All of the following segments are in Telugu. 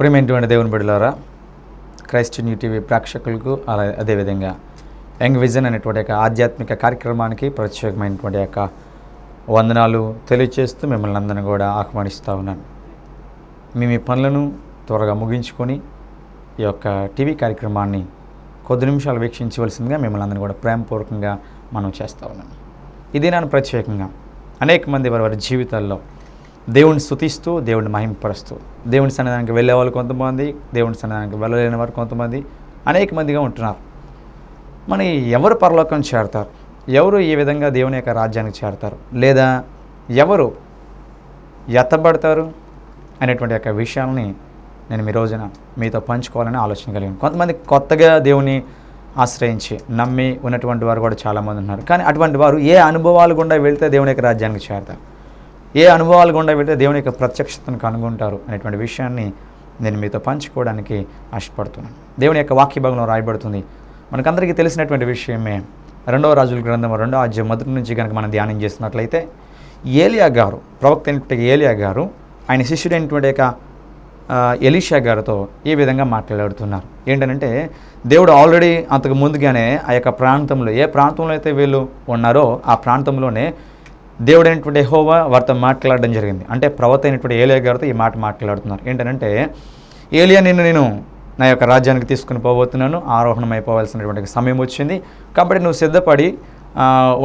ప్రేమైనటువంటి దేవుని బిడ్డలారా క్రైస్ట్ న్యూ టీవీ ప్రేక్షకులకు అలా అదేవిధంగా యంగ్ విజన్ అనేటువంటి యొక్క ఆధ్యాత్మిక కార్యక్రమానికి ప్రత్యేకమైనటువంటి యొక్క వందనాలు తెలియచేస్తూ మిమ్మల్ని అందరిని కూడా ఆహ్వానిస్తూ ఉన్నాను. మీ మీ పనులను త్వరగా ముగించుకొని ఈ యొక్క టీవీ కార్యక్రమాన్ని కొద్ది నిమిషాలు వీక్షించవలసిందిగా మిమ్మల్ని అందరినీ కూడా ప్రేమపూర్వకంగా మనం చేస్తూ ఉన్నాం. ఇది నేను ప్రత్యేకంగా. అనేక మంది వారి వారి జీవితాల్లో దేవుణ్ణి స్తుతిస్తూ దేవుని మహింపరుస్తూ. దేవుని సన్నిధానికి వెళ్ళే వాళ్ళు కొంతమంది దేవుని సన్నిధానికి వెళ్ళలేని వారు కొంతమంది అనేక మందిగా ఉంటున్నారు. మన ఎవరు పరలోకం చేరతారు? ఎవరు ఈ విధంగా దేవుని యొక్క రాజ్యానికి చేరతారు? లేదా ఎవరు ఎత్తబడతారు అనేటువంటి యొక్క విషయాలని నేను మీ రోజున మీతో పంచుకోవాలని ఆలోచన కలిగాను కొంతమంది కొత్తగా దేవుని ఆశ్రయించి నమ్మి ఉన్నటువంటి వారు కూడా చాలామంది ఉన్నారు. కానీ అటువంటి వారు ఏ అనుభవాలు గుండా వెళ్తే దేవుని యొక్క రాజ్యానికి చేరతారు? ఏ అనుభవాలు గుండా వెళ్తే దేవుని యొక్క ప్రత్యక్షతను కనుగొంటారు అనేటువంటి విషయాన్ని నేను మీతో పంచుకోవడానికి ఆశపడుతున్నాను. దేవుని యొక్క వాక్య భాగంలో రాయబడుతుంది. మనకందరికీ తెలిసినటువంటి విషయమే రెండవ రాజుల గ్రంథం రెండో అధ్యాయం మొదటి నుంచి కనుక మనం ధ్యానం చేసినట్లయితే ఏలియా గారు ప్రవక్త అయినటువంటి ఏలియా గారు ఆయన శిష్యుడైనటువంటి యొక్క ఎలీషా గారితో ఈ విధంగా మాట్లాడుతున్నారు? ఏంటంటే దేవుడు ఆల్రెడీ అంతకు ముందుగానే ఆ యొక్క ప్రాంతంలో ఏ ప్రాంతంలో అయితే వీళ్ళు ఉన్నారో ఆ ప్రాంతంలోనే దేవుడైనటువంటి హోవా వారితో మాట్లాడడం జరిగింది. అంటే ప్రవత అయినటువంటి ఏలియా గారితో ఈ మాట మాట్లాడుతున్నారు. ఏంటంటే ఏలియా నిన్ను నేను నా యొక్క రాజ్యానికి తీసుకుని పోబోతున్నాను ఆరోహణం అయిపోవాల్సినటువంటి సమయం వచ్చింది. కాబట్టి నువ్వు సిద్ధపడి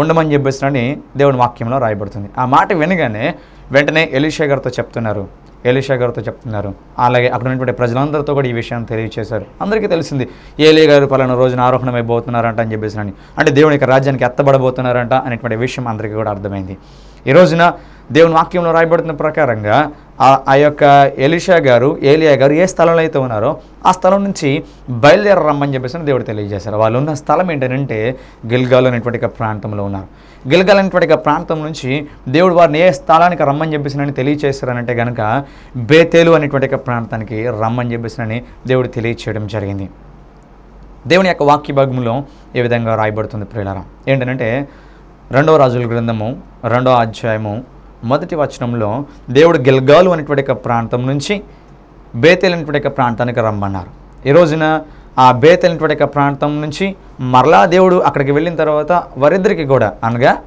ఉండమని చెప్పేసినని దేవుని వాక్యంలో రాయబడుతుంది. ఆ మాట వినగానే వెంటనే ఎలీషా గారితో చెప్తున్నారు. ఎలీషా గారితో చెప్తున్నారు. అలాగే అక్కడ ఉన్నటువంటి ప్రజలందరితో కూడా ఈ విషయాన్ని తెలియజేశారు అందరికీ తెలిసింది ఏలే గారు పలానా రోజున ఆరోహణమైపోతున్నారంట అని చెప్పేసి అని. అంటే దేవుని యొక్క రాజ్యానికి ఎత్తబడబోతున్నారంట అనేటువంటి విషయం అందరికీ కూడా అర్థమైంది. ఈ రోజున దేవుని వాక్యంలో రాయబడుతున్న ప్రకారంగా ఆ ఆ యొక్క ఎలిషా గారు ఏలియా గారు ఏ స్థలంలో అయితే ఉన్నారో ఆ స్థలం నుంచి బయలుదేర రమ్మని చెప్పేసి దేవుడు తెలియజేశారు. వాళ్ళు ఉన్న స్థలం ఏంటంటే గిల్గాల్ అనేటువంటి ప్రాంతంలో ఉన్నారు. గిల్గాల్ అనేటువంటి ప్రాంతం నుంచి దేవుడు వారిని ఏ స్థలానికి రమ్మని చెప్పేసినని తెలియచేస్తారనంటే కనుక బేతేలు అనేటువంటి ప్రాంతానికి రమ్మని చెప్పేసినని దేవుడు తెలియచేయడం జరిగింది. దేవుని యొక్క వాక్య భాగంలో ఏ విధంగా రాయబడుతుంది ప్రియులారా? ఏంటంటే రెండవ రాజుల గ్రంథము రెండో అధ్యాయము మొదటి వచనంలో దేవుడు గిల్గాలు అనేటువంటి ప్రాంతం నుంచి బేతేలు అనేటువంటి ప్రాంతానికి రమ్మన్నారు. ఈ రోజున ఆ బేతేల్ అనేటువంటి ప్రాంతం నుంచి మరలా దేవుడు అక్కడికి వెళ్ళిన తర్వాత వారిద్దరికి కూడా అనగా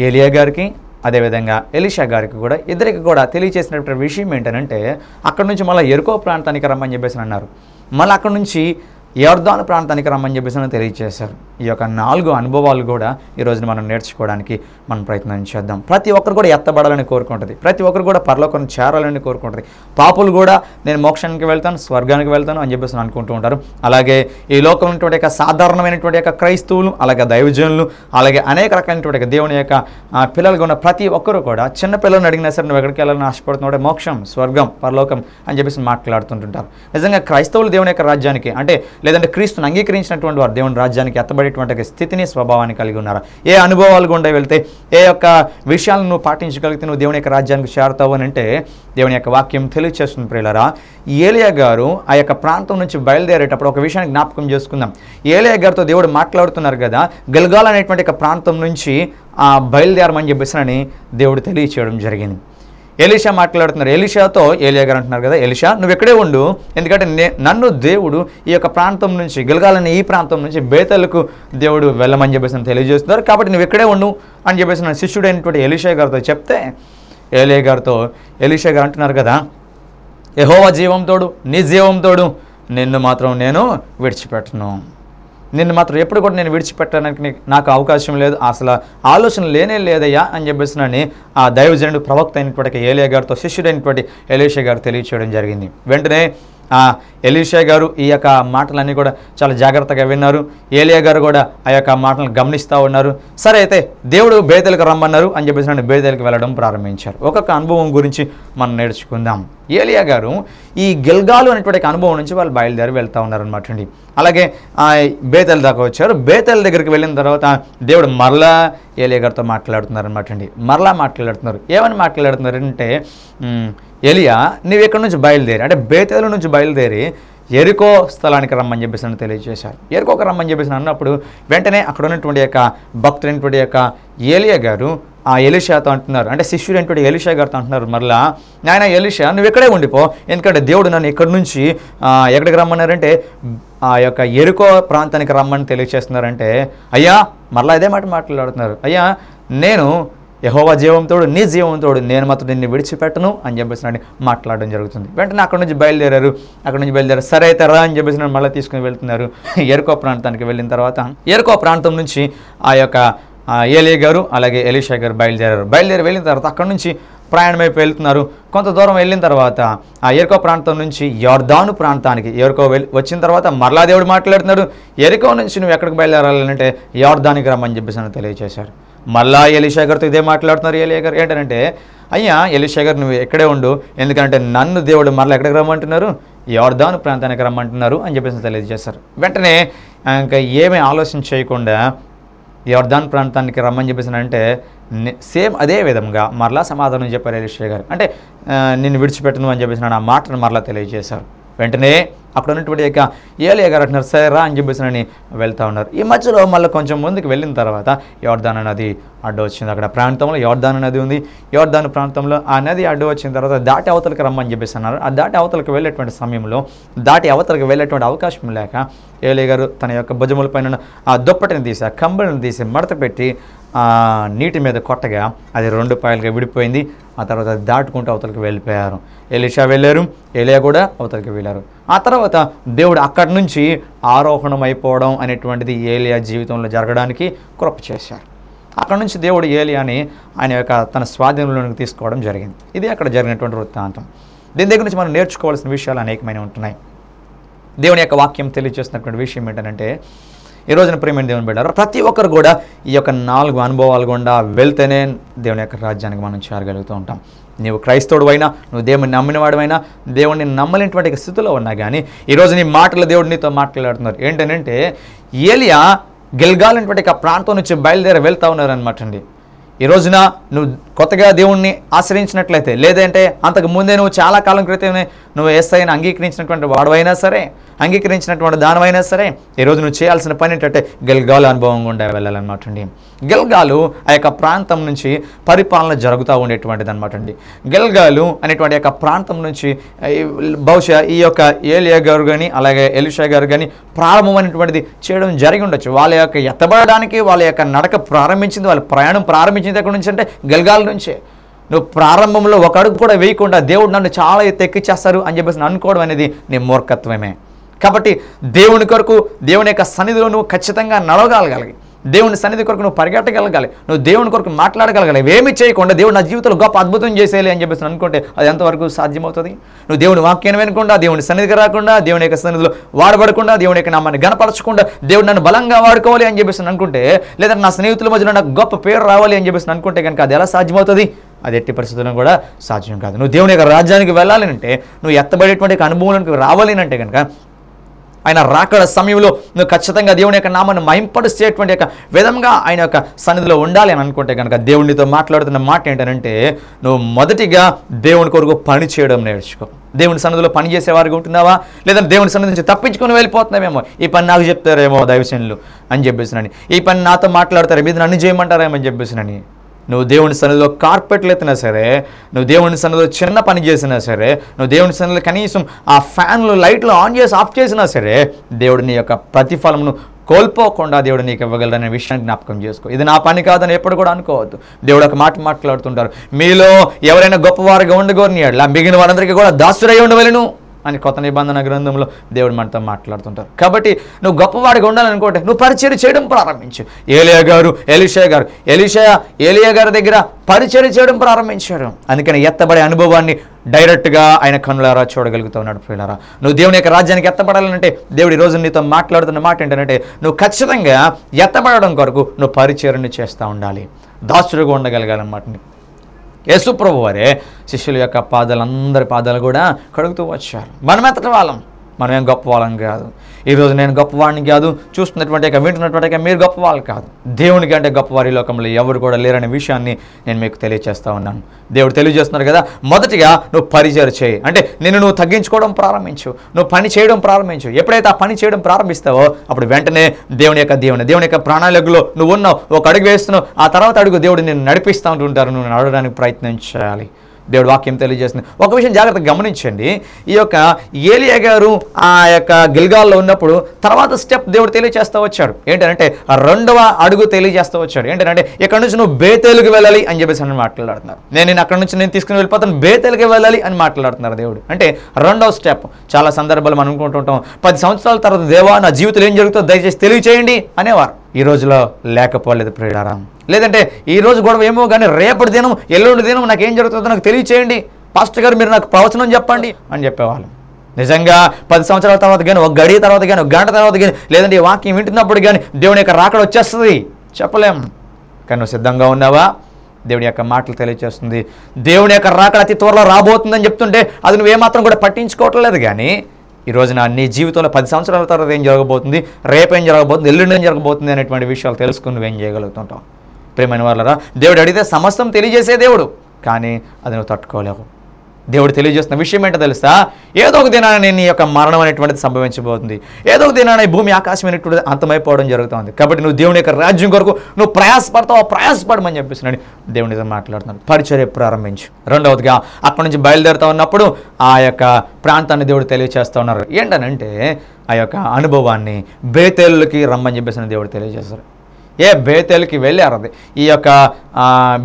ఏలియా గారికి అదేవిధంగా ఎలిషా గారికి కూడా ఇద్దరికి కూడా తెలియచేసినటువంటి విషయం ఏంటంటే అక్కడ నుంచి మళ్ళీ ఎరుకో ప్రాంతానికి రమ్మని చెప్పేసి అన్నారు. మళ్ళీ అక్కడ నుంచి యోర్దాను ప్రాంతానికి రమ్మని చెప్పేసి అని తెలియజేశారు ఈ యొక్క నాలుగు అనుభవాలు కూడా ఈ రోజున మనం నేర్చుకోవడానికి మనం ప్రయత్నం చేద్దాం. ప్రతి ఒక్కరు కూడా ఎత్తబడాలని కోరుకుంటుంది. ప్రతి ఒక్కరు కూడా పరలోకం చేరాలని కోరుకుంటుంది. పాపులు కూడా నేను మోక్షానికి వెళ్తాను స్వర్గానికి వెళ్తాను అని చెప్పేసి అనుకుంటూ ఉంటారు. అలాగే ఈ లోకం ఉన్నటువంటి యొక్క సాధారణమైనటువంటి యొక్క క్రైస్తవులు అలాగే దైవజనులు అలాగే అనేక రకాలైనటువంటి దేవుని యొక్క పిల్లలు పిల్లలుగా ఉన్న ప్రతి ఒక్కరు కూడా చిన్న పిల్లల్ని అడిగినా సరే నువ్వు ఎక్కడికి వెళ్ళాలని ఆశపడుతున్నాడే మోక్షం స్వర్గం పరలోకం అని చెప్పేసి మాట్లాడుతుంటుంటారు. నిజంగా క్రైస్తవులు దేవుని యొక్క రాజ్యానికి అంటే లేదంటే క్రీస్తుని అంగీకరించినటువంటి వారు దేవుని రాజ్యానికి ఎత్తబడి ఒక స్థితిని స్వభావాన్ని కలిగి ఉన్నారు? ఏ అనుభవాలు గుండా వెళ్తే ఏ యొక్క విషయాలను నువ్వు పాటించగలిగితే నువ్వు దేవుని యొక్క రాజ్యానికి చేరుతావు అని అంటే దేవుని యొక్క వాక్యం తెలియచేస్తుంది ప్రియులరా. ఏలియా గారు ఆ యొక్క ప్రాంతం నుంచి బయలుదేరేటప్పుడు ఒక విషయాన్ని జ్ఞాపకం చేసుకుందాం. ఏలియా గారితో దేవుడు మాట్లాడుతున్నారు కదా గల్గాల్ అనేటువంటి ఒక ప్రాంతం నుంచి ఆ బయలుదేరమని చెప్పేసి అని దేవుడు తెలియచేయడం జరిగింది. ఎలిషా మాట్లాడుతున్నారు. ఎలిషాతో ఏలియా గారు అంటున్నారు కదా ఎలిషా నువ్వు ఎక్కడే ఉండు. ఎందుకంటే నే- నన్ను దేవుడు ఈ యొక్క ప్రాంతం నుంచి గెలగాలని ఈ ప్రాంతం నుంచి బేతలకు దేవుడు వెళ్ళమని చెప్పేసి తెలియజేస్తున్నారు. కాబట్టి నువ్వు ఎక్కడే ఉండు అని చెప్పేసి నా శిష్యుడైనటువంటి ఎలిషా గారితో చెప్తే ఏలియా గారితో ఎలిషా గారు అంటున్నారు కదా యహోవా జీవంతోడు నీ జీవంతోడు నిన్ను మాత్రం నేను విడిచిపెట్టను. నిన్ను మాత్రం ఎప్పుడు కూడా నేను విడిచిపెట్టడానికి నాకు అవకాశం లేదు. అసలు ఆలోచన లేనే లేదయ్యా అని చెప్పేసి నన్ను ఆ దైవజనుడు ప్రవక్త అయినటువంటి ఏలియా గారితో శిష్యుడైనటువంటి ఎలీషా గారు తెలియచేయడం జరిగింది. వెంటనే ఎలీషా గారు ఈ యొక్క మాటలన్నీ కూడా చాలా జాగ్రత్తగా విన్నారు. ఏలియా గారు కూడా ఆ యొక్క మాటలను గమనిస్తూ ఉన్నారు. సరే అయితే దేవుడు బేదలకు రమ్మన్నారు అని చెప్పేసి నన్ను బేదలకు వెళ్ళడం ప్రారంభించారు. ఒక్కొక్క అనుభవం గురించి మనం నేర్చుకుందాం. ఏలియా గారు ఈ గిల్గాలు అనేటువంటి అనుభవం నుంచి వాళ్ళు బయలుదేరి వెళ్తూ ఉన్నారనమాట అండి. అలాగే ఆ దాకా వచ్చారు. బేతల దగ్గరికి వెళ్ళిన తర్వాత దేవుడు మరలా ఏలియా గారితో మాట్లాడుతున్నారు అనమాట అండి. మరలా మాట్లాడుతున్నారు. ఏమని మాట్లాడుతున్నారంటే ఎలియా ఏలియా నువ్వు ఎక్కడి నుంచి బయలుదేరి అంటే బేతల నుంచి బయలుదేరి ఎరుకో స్థలానికి రమ్మని చెప్పేసి నన్ను తెలియజేశారు. ఎరుకోకి రమ్మని చెప్పేసి అన్నప్పుడు వెంటనే అక్కడ ఉన్నటువంటి యొక్క భక్తుడైనటువంటి యొక్క ఏలియా గారు ఆ ఎలిషాతో అంటున్నారు. అంటే శిష్యుడైనటువంటి ఎలిషా గారితో అంటున్నారు. మరలా నాయన ఎలిషా నువ్వు ఇక్కడే ఉండిపో. ఎందుకంటే దేవుడు నన్ను ఇక్కడి నుంచి ఎక్కడికి రమ్మన్నారంటే ఆ యొక్క ఎరుకో ప్రాంతానికి రమ్మని తెలియజేస్తున్నారంటే అయ్యా మరలా ఇదే మాట మాట్లాడుతున్నారు. అయ్యా నేను యహోవా జీవంతోడు నీ జీవంతోడు నేను మాత్రం నిన్ను విడిచిపెట్టను అని చెప్పేసి నన్ను మాట్లాడడం జరుగుతుంది. వెంటనే అక్కడ నుంచి బయలుదేరారు. అక్కడ నుంచి బయలుదేరారు. సరే అయితే రా అని చెప్పేసి నన్ను మళ్ళీ తీసుకుని వెళ్తున్నారు. ఎరుకో ప్రాంతానికి వెళ్ళిన తర్వాత ఎరుకో ప్రాంతం నుంచి ఆ యొక్క ఆ, గారు అలాగే ఎలీషా గారు బయలుదేరారు. బయలుదేరి వెళ్ళిన తర్వాత అక్కడ నుంచి ప్రయాణం అయిపోయి వెళ్తున్నారు. కొంత దూరం వెళ్ళిన తర్వాత ఆ ఎరుకో ప్రాంతం నుంచి యోర్దాను ప్రాంతానికి ఎరుకో వెళ్ళి వచ్చిన తర్వాత మరలా దేవుడు మాట్లాడుతున్నాడు. ఎరుకో నుంచి నువ్వు ఎక్కడికి బయలుదేరాలంటే యోర్దానికి రమ్మని చెప్పేసి తెలియజేశారు మళ్ళా ఎలీషా గారితో ఇదే మాట్లాడుతున్నారు ఎలియా గారు. ఏంటంటే అయ్యా ఎలీషా గారు నువ్వు ఎక్కడే ఉండు. ఎందుకంటే నన్ను దేవుడు మరలా ఎక్కడికి రమ్మంటున్నారు? యోర్దాను ప్రాంతానికి రమ్మంటున్నారు అని చెప్పేసి తెలియజేశారు. వెంటనే ఇంకా ఏమీ ఆలోచన చేయకుండా యోర్దాన్ ప్రాంతానికి రమ్మని చెప్పేసి అంటే సేమ్ అదే విధంగా మరలా సమాధానం చెప్పారు ఎలిషా గారు అంటే నిన్ను విడిచిపెట్టను అని చెప్పేసి ఆ మాటను మరలా తెలియజేశారు. వెంటనే అక్కడ ఉన్నటువంటి యొక్క ఏలియా గారు అంటున్నారు రా అని చెప్పేసి అని వెళ్తా ఉన్నారు. ఈ మధ్యలో మళ్ళీ కొంచెం ముందుకు వెళ్ళిన తర్వాత యోర్ధాన నది అడ్డు వచ్చింది. అక్కడ ప్రాంతంలో యోర్ధాన నది ఉంది. యోర్ధాన ప్రాంతంలో ఆ నది అడ్డు వచ్చిన తర్వాత దాటి అవతలకు రమ్మని చెప్పేసి అన్నారు. ఆ దాటి అవతలకి వెళ్ళేటువంటి సమయంలో దాటి అవతలకి వెళ్ళేటువంటి అవకాశం లేక ఏలియా గారు తన యొక్క భుజముల పైన ఆ దుప్పటిని తీసి ఆ కంబళిని తీసి మడత పెట్టి నీటి మీద కొట్టగా అది రెండు పాయలుగా విడిపోయింది. ఆ తర్వాత దాటుకుంటూ అవతలకు వెళ్ళిపోయారు. ఎలిషా వెళ్ళారు. ఎలియా కూడా అవతలకు వెళ్ళారు. ఆ తర్వాత దేవుడు అక్కడి నుంచి ఆరోహణం అయిపోవడం అనేటువంటిది ఏలియా జీవితంలో జరగడానికి కృప చేశారు. అక్కడ నుంచి దేవుడు ఏలియాని ఆయన యొక్క తన స్వాధీనంలోనికి తీసుకోవడం జరిగింది. ఇది అక్కడ జరిగినటువంటి వృత్తాంతం. దీని దగ్గర నుంచి మనం నేర్చుకోవాల్సిన విషయాలు అనేకమైన ఉంటున్నాయి. దేవుని యొక్క వాక్యం తెలియజేస్తున్నటువంటి విషయం ఏంటంటే ఈ రోజున ప్రేమైన దేవుని బిడ్డారు ప్రతి ఒక్కరు కూడా ఈ యొక్క నాలుగు అనుభవాలు గుండా వెళ్తేనే దేవుని యొక్క రాజ్యానికి మనం చేరగలుగుతూ ఉంటాం. నీవు క్రైస్తవుడువైనా నువ్వు దేవుని నమ్మినవాడమైనా దేవుడిని నమ్మలేనటువంటి స్థితిలో ఉన్నా కానీ ఈరోజు నీ మాటలు దేవుడు నీతో మాట్లాడుతున్నారు. ఏంటంటే ఏలియా గెలగాలనేటువంటి ఆ ప్రాంతం నుంచి బయలుదేరి వెళ్తా ఉన్నారనమాట అండి. ఈ రోజున నువ్వు కొత్తగా దేవుణ్ణి ఆశ్రయించినట్లయితే లేదంటే అంతకు ముందే నువ్వు చాలా కాలం క్రితమే నువ్వు ఏసైనా అంగీకరించినటువంటి వాడవైనా సరే అంగీకరించినటువంటి దానమైనా సరే ఈరోజు నువ్వు చేయాల్సిన పని ఏంటంటే గెల్గాలు అనుభవం గుండా వెళ్ళాలన్నమాట అండి. గెల్గాలు ఆ యొక్క ప్రాంతం నుంచి పరిపాలన జరుగుతూ ఉండేటువంటిది అనమాట అండి. గెల్గాలు అనేటువంటి యొక్క ప్రాంతం నుంచి బహుశా ఈ యొక్క ఏలియా గారు కానీ అలాగే ఎలిషా గారు కానీ ప్రారంభమైనటువంటిది చేయడం జరిగి ఉండొచ్చు. వాళ్ళ యొక్క ఎత్తబడడానికి వాళ్ళ యొక్క నడక ప్రారంభించింది వాళ్ళ ప్రయాణం ప్రారంభించింది ఎక్కడి నుంచి అంటే గెల్గాల నుంచే. నువ్వు ప్రారంభంలో ఒక అడుగు కూడా వేయకుండా దేవుడు నన్ను చాలా ఎత్తు ఎక్కిచ్చేస్తారు అని చెప్పేసి అనుకోవడం అనేది నీ మూర్ఖత్వమే. కాబట్టి దేవుని కొరకు దేవుని యొక్క సన్నిధిలో నువ్వు ఖచ్చితంగా నడవగలగాలి. దేవుని సన్నిధి కొరకు నువ్వు పరిగెట్టగలగాలి. నువ్వు దేవుని కొరకు మాట్లాడగలగాలి. ఏమి చేయకుండా దేవుడు నా జీవితంలో గొప్ప అద్భుతం చేసేయాలి అని చెప్పేసి అనుకుంటే అది ఎంతవరకు సాధ్యమవుతుంది? నువ్వు దేవుని వాక్యాన్ని వినకుండా దేవుని సన్నిధికి రాకుండా దేవుని యొక్క సన్నిధిలో వాడబడకుండా దేవుని యొక్క నామాన్ని గనపరచకుండా దేవుడు నన్ను బలంగా వాడుకోవాలి అని చెప్పేసి అనుకుంటే లేదా నా స్నేహితుల మధ్యలో నాకు గొప్ప పేరు రావాలి అని చెప్పేసి అనుకుంటే కనుక అది ఎలా సాధ్యమవుతుంది? అది ఎట్టి పరిస్థితుల్లో కూడా సాధ్యం కాదు. నువ్వు దేవుని యొక్క రాజ్యానికి వెళ్ళాలి అంటే నువ్వు ఎత్తబడేటువంటి యొక్క రావాలి అంటే కనుక ఆయన రాకడ సమయంలో నువ్వు ఖచ్చితంగా దేవుని యొక్క నామాన్ని మహింపడిచేటువంటి యొక్క విధంగా ఆయన యొక్క సన్నిధిలో ఉండాలి అని అనుకుంటే కనుక దేవునితో మాట్లాడుతున్న మాట ఏంటంటే నువ్వు మొదటిగా దేవుని కొరకు పని చేయడం నేర్చుకో. దేవుని సన్నిధిలో పని చేసేవారికి ఉంటున్నావా? లేదా దేవుని సన్నిధి నుంచి తప్పించుకొని వెళ్ళిపోతున్నావేమో? ఈ పని నాకు చెప్తారేమో దైవశనులు అని చెప్పేసినని. ఈ పని నాతో మాట్లాడతారు మీద నన్ను చేయమంటారేమో? అని చెప్పేసినని. నువ్వు దేవుని సన్నిధిలో కార్పెట్లు ఎత్తినా సరే నువ్వు దేవుని సన్నిధిలో చిన్న పని చేసినా సరే నువ్వు దేవుని సన్నిధిలో కనీసం ఆ ఫ్యాన్లు లైట్లు ఆన్ చేసి ఆఫ్ చేసినా సరే దేవుడు నీ యొక్క ప్రతిఫలమును కోల్పోకుండా దేవుడు నీకు ఇవ్వగలడనే విషయాన్ని జ్ఞాపకం చేసుకో. ఇది నా పని కాదని ఎప్పుడు కూడా అనుకోవద్దు. దేవుడు ఒక మాట మాట్లాడుతుంటారు మీలో ఎవరైనా గొప్పవారుగా ఉండగోరిని మిగిలిన వారందరికీ కూడా దాసురై ఉండవలను. అని కొత్త నిబంధన గ్రంథంలో దేవుడు మనతో మాట్లాడుతుంటారు. కాబట్టి నువ్వు గొప్పవాడిగా ఉండాలనుకుంటే నువ్వు పరిచయం చేయడం ప్రారంభించు. ఏలియా గారు ఎలిషా గారు ఎలిషా ఏలియా గారి దగ్గర పరిచయం చేయడం ప్రారంభించారు. అందుకని ఎత్తబడే అనుభవాన్ని డైరెక్ట్గా ఆయన కన్నులారా చూడగలుగుతున్నాడు ప్రియులారా. నువ్వు దేవుని యొక్క రాజ్యానికి ఎత్తబడాలంటే దేవుడు రోజు నీతో మాట్లాడుతున్న మాట ఏంటంటే నువ్వు ఖచ్చితంగా ఎత్తబడడం కొరకు నువ్వు పరిచయం చేస్తూ ఉండాలి. దాసుడుగా ఉండగలగాలన్నమాట. యేసుప్రభు వారే శిష్యుల యొక్క పాదాలు అందరి పాదాలు కూడా కడుగుతూ వచ్చారు. మనమెత్తటి వాళ్ళం? మనం ఏం గొప్పవాళ్ళం కాదు. ఈరోజు నేను గొప్పవాడిని కాదు చూస్తున్నటువంటి వింటున్నటువంటి మీరు గొప్పవాళ్ళు కాదు. దేవుని కంటే గొప్పవారి లోకంలో ఎవరు కూడా లేరనే విషయాన్ని నేను మీకు తెలియజేస్తా ఉన్నాను. దేవుడు తెలియజేస్తున్నారు కదా మొదటిగా నువ్వు పరిచయం చేయి. అంటే నిన్ను నువ్వు తగ్గించుకోవడం ప్రారంభించు. నువ్వు పని చేయడం ప్రారంభించు. ఎప్పుడైతే ఆ పని చేయడం ప్రారంభిస్తావో అప్పుడు వెంటనే దేవుని యొక్క దేవుని దేవుని యొక్క ప్రణాళికలో నువ్వు ఉన్నావు ఒక అడుగు వేస్తున్నావు. ఆ తర్వాత అడుగు దేవుడు నేను నడిపిస్తూ ఉంటుంటారు. నువ్వు నడవడానికి ప్రయత్నం చేయాలి దేవుడు వాక్యం తెలియజేస్తుంది. ఒక విషయం జాగ్రత్తగా గమనించండి. ఈ యొక్క ఏలియా గారు ఆ యొక్క గిల్గాల్లో ఉన్నప్పుడు తర్వాత స్టెప్ దేవుడు తెలియజేస్తూ వచ్చాడు. ఏంటంటే రెండవ అడుగు తెలియజేస్తూ వచ్చాడు. ఏంటంటే ఇక్కడ నుంచి నువ్వు బేతేలుకి వెళ్ళాలి అని చెప్పేసి అని మాట్లాడుతున్నారు. నేను నేను అక్కడ నుంచి నేను తీసుకుని వెళ్ళిపోతాను బేతేలుకి వెళ్ళాలి అని మాట్లాడుతున్నారు దేవుడు. అంటే రెండవ స్టెప్. చాలా సందర్భాలు మనం అనుకుంటుంటాం. పది సంవత్సరాల తర్వాత దేవా నా జీవితంలో ఏం జరుగుతుందో దయచేసి తెలియచేయండి అనేవారు. ఈ రోజులో లేకపోలేదు ప్రియుడారా లేదంటే ఈ రోజు గొడవ ఏమో కానీ రేపటి దినం ఎల్లుండి దినం నాకు ఏం జరుగుతుందో నాకు తెలియచేయండి. పాస్టర్ గారు మీరు నాకు ప్రవచనం చెప్పండి అని చెప్పేవాళ్ళు. నిజంగా పది సంవత్సరాల తర్వాత కానీ ఒక గడియ తర్వాత కానీ ఒక గంట తర్వాత కానీ లేదంటే ఈ వాక్యం వింటున్నప్పుడు కానీ దేవుని యొక్క రాకడ వచ్చేస్తుంది. చెప్పలేం. కానీ నువ్వు సిద్ధంగా ఉన్నావా? దేవుని యొక్క మాటలు తెలియజేస్తుంది దేవుని యొక్క రాకడ అతి త్వరలో రాబోతుందని చెప్తుంటే అది నువ్వేమాత్రం కూడా పట్టించుకోవట్లేదు కానీ ఈ రోజున నీ జీవితంలో పది సంవత్సరాల తర్వాత ఏం జరగబోతుంది? ఏం జరగబోతుంది? ఎల్లుండి ఏం జరగబోతుంది అనేటువంటి విషయాలు తెలుసుకుని నువ్వేం చేయగలుగుతుంటావు? ప్రేమైన వాళ్ళరా దేవుడు అడిగితే సమస్తం తెలియజేసే దేవుడు కానీ అది నువ్వు తట్టుకోలేవు. దేవుడు తెలియజేస్తున్న విషయం ఏంటో తెలుసా? ఏదో ఒక దినాన నేను నీ యొక్క మరణం అనేటువంటిది సంభవించబోతుంది. ఏదో ఒక దినాన భూమి ఆకాశం అనేటువంటిది అంతమైపోవడం జరుగుతుంది. కాబట్టి నువ్వు దేవుని యొక్క రాజ్యం కొరకు నువ్వు ప్రయాసపడతావు? ప్రయాసపడమని చెప్పేసినాడు దేవునితో మాట్లాడుతున్నాడు. పరిచర్య ప్రారంభించు. రెండవదిగా అక్కడి నుంచి బయలుదేరుతా ఉన్నప్పుడు ఆ యొక్క ప్రాంతాన్ని దేవుడు తెలియచేస్తూ ఉన్నారు. ఏంటనంటే ఆ యొక్క అనుభవాన్ని బేతేళ్ళకి రమ్మని చెప్పేసిన దేవుడు తెలియజేస్తారు. ఏ బేతేలుకి వెళ్ళారు అది ఈ యొక్క